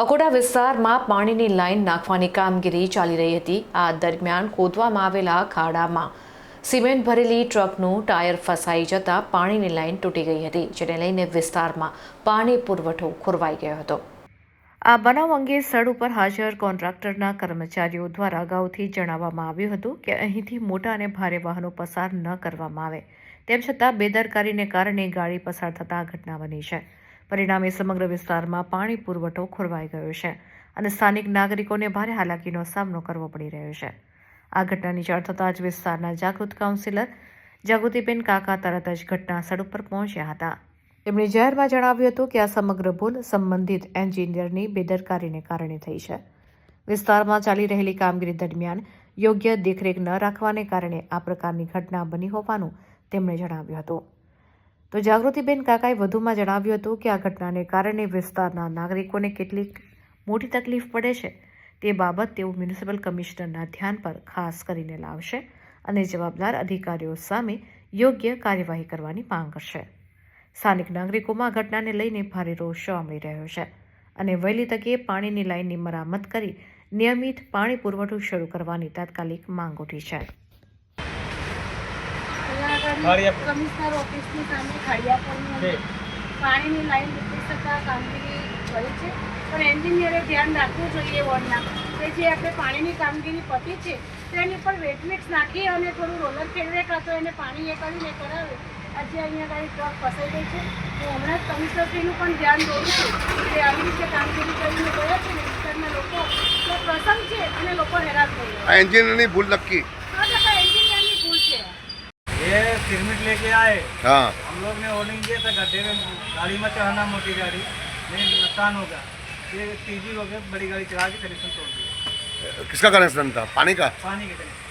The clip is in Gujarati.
અકોટા વિસ્તારમાં પાણીની લાઇન નાખવાની કામગીરી ચાલી રહી હતી. આ દરમિયાન ખોદવામાં આવેલા ખાડામાં સિમેન્ટ ભરેલી ટ્રકનું ટાયર ફસાઈ જતાં પાણીની લાઇન તૂટી ગઈ હતી, જેને લઈને વિસ્તારમાં પાણી પુરવઠો ખોરવાઈ ગયો હતો. આ બનાવ અંગે સ્થળ ઉપર હાજર કોન્ટ્રાક્ટરના કર્મચારીઓ દ્વારા અગાઉથી જણાવવામાં આવ્યું હતું કે અહીંથી મોટા અને ભારે વાહનો પસાર ન કરવામાં આવે. તેમ છતાં બેદરકારીને કારણે ગાડી પસાર થતાં આ ઘટના બની છે. પરિણામે સમગ્ર વિસ્તારમાં પાણી પુરવઠો ખોરવાઈ ગયો છે અને સ્થાનિક નાગરિકોને ભારે હાલાકીનો સામનો કરવો પડી રહ્યો છે. આ ઘટનાની જાણ થતાં જ વિસ્તારના જાગૃત કાઉન્સિલર જાગૃતિબેન કાકા તરત જ ઘટના સ્થળ ઉપર પહોંચ્યા હતા. તેમણે જાહેરમાં જણાવ્યું હતું કે આ સમગ્ર ભૂલ સંબંધિત એન્જિનિયરની બેદરકારીને કારણે થઈ છે. વિસ્તારમાં ચાલી રહેલી કામગીરી દરમિયાન યોગ્ય દેખરેખ ન રાખવાને કારણે આ પ્રકારની ઘટના બની હોવાનું તેમણે જણાવ્યું હતું. તો જાગૃતિબેન કાકાએ વધુમાં જણાવ્યું હતું કે આ ઘટનાને કારણે વિસ્તારના નાગરિકોને કેટલીક મોટી તકલીફ પડે છે તે બાબત તેઓ મ્યુનિસિપલ કમિશનરના ધ્યાન પર ખાસ કરીને લાવશે અને જવાબદાર અધિકારીઓ સામે યોગ્ય કાર્યવાહી કરવાની માંગ કરશે સ્થાનિક નાગરિકોમાં ઘટનાને લઈને ભારે રોષ જોવા મળી રહ્યો છે અને વહેલી તકે પાણીની લાઇનની મરામત કરી નિયમિત પાણી પુરવઠો શરૂ કરવાની તાત્કાલિક માંગ ઉઠી છે. કમિશનર ઓફિસની સામે ખાડિયાપુરની પાણીની લાઈન તૂટી શકતા કામગીરી કરી છે. પણ એન્જિનિયરે ધ્યાન રાખવું જોઈએ વોર્ડના. કે જે આપણે પાણીની કામગીરી પતી છે તેની પર વેટમિક્સ નાખી અને થોડું રોલર ફેરવે કાં તો એને પાણી એ કરીને કરાવે. આજે અહીંયા ગાડી ટ્રક ફસાઈ ગઈ છે. હું હમણાં જ કમિશનરશ્રીનું પણ ધ્યાન દોરું છું કે આવી રીતે કામગીરી કરીને ગયા છે ને વિસ્તારના લોકો. તો પ્રસંગ છે અને લોકો હેરાન થઈ એન્જિનિયરની ભૂલ નક્કી. ये सिरमिट लेके आए। हाँ। हम लोग ने दिया था गड्ढे में गाड़ी में चढ़ाना मोटी गाड़ी। नहीं नुकसान होगा ये तेज़ी हो गया बड़ी गाड़ी चला के कनेक्शन तोड़ दिया। किसका कनेक्शन था? पानी का? पानी के कनेक्शन।